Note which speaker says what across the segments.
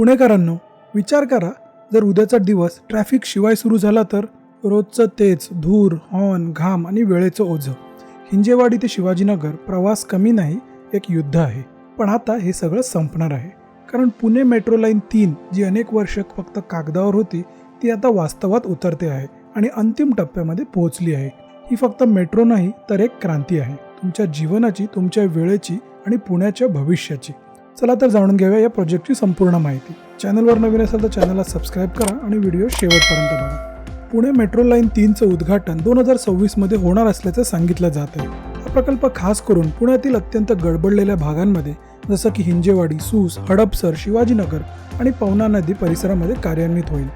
Speaker 1: पुणेकरांनो विचार करा जर उद्याचा दिवस ट्रॅफिक शिवाय सुरू झाला तर रोजचं तेच धूर हॉर्न घाम आणि वेळेचं ओझं. हिंजेवाडी ते शिवाजीनगर प्रवास कमी नाही एक युद्ध आहे. पण आता हे सगळं संपणार आहे. कारण पुणे मेट्रो लाईन तीन जी अनेक वर्ष फक्त कागदावर होती ती आता वास्तवात उतरते आहे आणि अंतिम टप्प्यामध्ये पोहोचली आहे. ही फक्त मेट्रो नाही तर एक क्रांती आहे. तुमच्या जीवनाची तुमच्या वेळेची आणि पुण्याच्या भविष्याची. चला तर जाणून घेऊया या प्रोजेक्टची संपूर्ण माहिती. चॅनलवर नवीन असेल तर चॅनलला सबस्क्राईब करा आणि व्हिडिओ शेवटपर्यंत बघा. पुणे मेट्रो लाईन तीनचं उद्घाटन दोन हजार सव्वीसमध्ये होणार असल्याचं सांगितलं जात आहे. हा प्रकल्प खास करून पुण्यातील अत्यंत गडबडलेल्या भागांमध्ये जसं की हिंजेवाडी सूस हडपसर शिवाजीनगर आणि पवना नदी परिसरामध्ये कार्यान्वित होईल.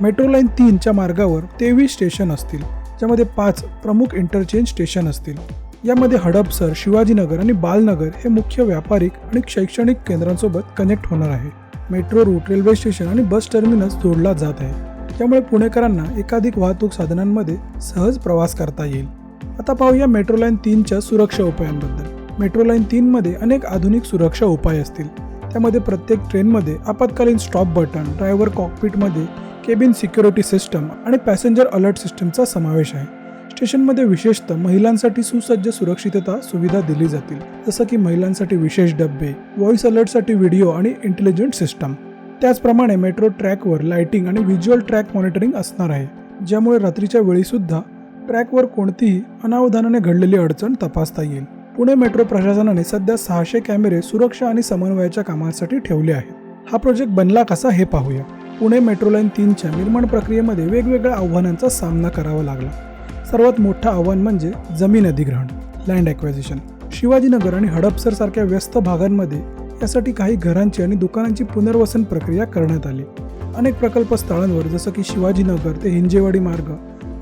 Speaker 1: मेट्रो लाईन तीनच्या मार्गावर तेवीस स्टेशन असतील ज्यामध्ये पाच प्रमुख इंटरचेंज स्टेशन असतील. यामध्ये हडपसर शिवाजीनगर आणि बालनगर हे मुख्य व्यापारिक आणि शैक्षणिक केंद्रांसोबत कनेक्ट होणार आहे. मेट्रो रूट रेल्वे स्टेशन आणि बस टर्मिनस जोडला जात आहे. त्यामुळे पुणेकरांना एकाधिक वाहतूक साधनांमध्ये सहज प्रवास करता येईल. आता पाहूया मेट्रो लाईन तीनच्या सुरक्षा उपायांबद्दल. मेट्रो लाईन तीनमध्ये अनेक आधुनिक सुरक्षा उपाय असतील. त्यामध्ये प्रत्येक ट्रेनमध्ये आपत्कालीन स्टॉप बटन ड्रायव्हर कॉकपिटमध्ये केबिन सिक्युरिटी सिस्टम आणि पॅसेंजर अलर्ट सिस्टमचा समावेश आहे. स्टेशनमध्ये विशेषतः महिलांसाठी सुसज्ज सुरक्षितता सुविधा दिली जातील. जसं की महिलांसाठी विशेष डब्बे व्हॉइस अलर्टसाठी व्हिडिओ आणि इंटेलिजंट सिस्टम. त्याचप्रमाणे मेट्रो ट्रॅकवर लाइटिंग आणि व्हिज्युअल ट्रॅक मॉनिटरिंग असणार आहे. ज्यामुळे रात्रीच्या वेळीसुद्धा ट्रॅकवर कोणतीही अनावधानाने घडलेली अडचण तपासता येईल. पुणे मेट्रो प्रशासनाने सध्या सहाशे कॅमेरे सुरक्षा आणि समन्वयाच्या कामासाठी ठेवले आहेत. हा प्रोजेक्ट बनला कसा हे पाहूया. पुणे मेट्रो लाईन तीनच्या निर्माण प्रक्रियेमध्ये वेगवेगळ्या आव्हानांचा सामना करावा लागला. सर्वात मोठं आव्हान म्हणजे जमीन अधिग्रहण लँड ॲक्वायझिशन शिवाजीनगर आणि हडपसर सारख्या व्यस्त भागांमध्ये यासाठी काही घरांची आणि दुकानांची पुनर्वसन प्रक्रिया करण्यात आली. अनेक प्रकल्प स्थळांवर जसं की शिवाजीनगर ते हिंजेवाडी मार्ग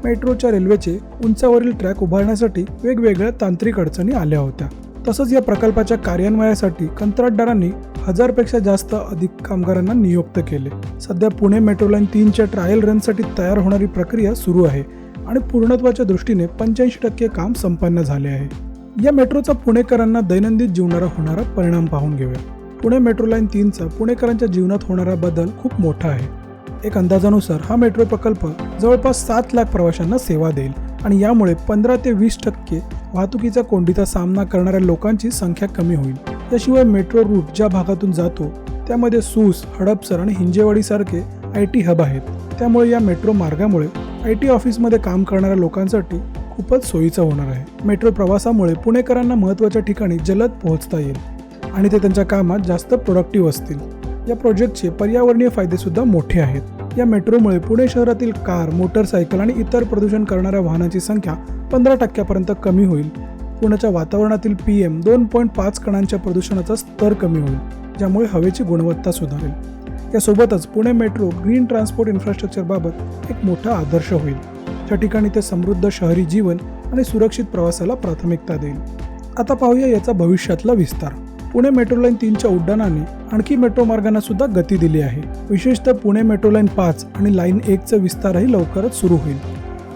Speaker 1: मेट्रोच्या रेल्वेचे उंचावरील ट्रॅक उभारण्यासाठी वेगवेगळ्या तांत्रिक अडचणी आल्या होत्या. तसंच या प्रकल्पाच्या कार्यान्वयासाठी कंत्राटदारांनी हजारपेक्षा जास्त अधिक कामगारांना नियुक्त केले. सध्या पुणे मेट्रो लाईन तीनच्या ट्रायल रनसाठी तयार होणारी प्रक्रिया सुरू आहे. आणि पूर्णत्वाच्या दृष्टीने पंच्याऐंशी टक्के काम संपन्न झाले आहे. या मेट्रोचा पुणेकरांना दैनंदिन जीवनावर होणारा परिणाम पाहून घेऊया. पुणे मेट्रो लाईन तीनचा पुणेकरांच्या जीवनात होणारा बदल खूप मोठा आहे. एक अंदाजानुसार हा मेट्रो प्रकल्प जवळपास सात लाख प्रवाशांना सेवा देईल आणि यामुळे पंधरा ते वीस टक्के वाहतुकीचा कोंडीचा सामना करणाऱ्या लोकांची संख्या कमी होईल. याशिवाय मेट्रो रूट ज्या भागातून जातो त्यामध्ये सूस हडपसर आणि हिंजेवाडीसारखे आय टी हब आहेत. त्यामुळे या मेट्रो मार्गामुळे आय टी ऑफिसमध्ये काम करणाऱ्या लोकांसाठी खूपच सोयीचं होणार आहे. मेट्रो प्रवासामुळे पुणेकरांना महत्त्वाच्या ठिकाणी जलद पोहोचता येईल आणि ते त्यांच्या कामात जास्त प्रोडक्टिव्ह असतील. या प्रोजेक्टचे पर्यावरणीय फायदेसुद्धा मोठे आहेत. या मेट्रोमुळे पुणे शहरातील कार मोटरसायकल आणि इतर प्रदूषण करणाऱ्या वाहनांची संख्या पंधरा टक्क्यापर्यंत कमी होईल. पुण्याच्या वातावरणातील पी एम दोन पॉईंट पाच कणांच्या प्रदूषणाचा स्तर कमी होईल ज्यामुळे हवेची गुणवत्ता सुधारेल. त्यासोबतच पुणे मेट्रो ग्रीन ट्रान्सपोर्ट इन्फ्रास्ट्रक्चरबाबत एक मोठा आदर्श होईल. त्या ठिकाणी ते समृद्ध शहरी जीवन आणि सुरक्षित प्रवासाला प्राथमिकता देईल. आता पाहूया याचा भविष्यातला विस्तार. पुणे मेट्रो लाईन तीनच्या उड्डाणाने आणखी मेट्रो मार्गांना सुद्धा गती दिली आहे. विशेषतः पुणे मेट्रो लाईन पाच आणि लाईन एकचा विस्तारही लवकरच सुरू होईल.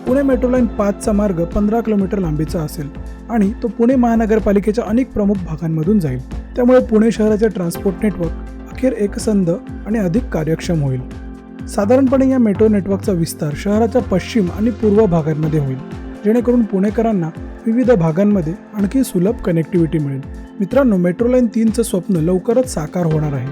Speaker 1: पुणे मेट्रो लाईन पाचचा मार्ग पंधरा किलोमीटर लांबीचा असेल आणि तो पुणे महानगरपालिकेच्या अनेक प्रमुख भागांमधून जाईल. त्यामुळे पुणे शहराचे ट्रान्सपोर्ट नेटवर्क अखेर एकसंध आणि अधिक कार्यक्षम होईल. साधारणपणे या मेट्रो नेटवर्कचा विस्तार शहराच्या पश्चिम आणि पूर्व भागांमध्ये होईल जेणेकरून पुणेकरांना विविध भागांमध्ये आणखी सुलभ कनेक्टिव्हिटी मिळेल. मित्रांनो मेट्रो लाईन तीनचं स्वप्न लवकरच साकार होणार आहे.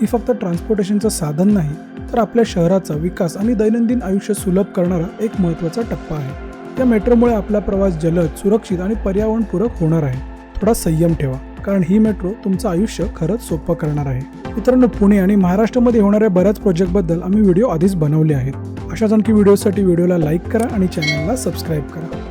Speaker 1: ही फक्त ट्रान्सपोर्टेशनचं साधन नाही तर आपल्या शहराचा विकास आणि दैनंदिन आयुष्य सुलभ करणारा एक महत्त्वाचा टप्पा आहे. या मेट्रोमुळे आपला प्रवास जलद सुरक्षित आणि पर्यावरणपूरक होणार आहे. थोडा संयम ठेवा कारण ही मेट्रो तुमचं आयुष्य खरंच सोपं करणार आहे. मित्रांनो पुणे आणि महाराष्ट्रामध्ये होणाऱ्या बऱ्याच प्रोजेक्टबद्दल आम्ही व्हिडिओ आधीच बनवले आहेत. अशाच आणखी व्हिडिओसाठी व्हिडिओला लाईक करा आणि चॅनलला सबस्क्राईब करा.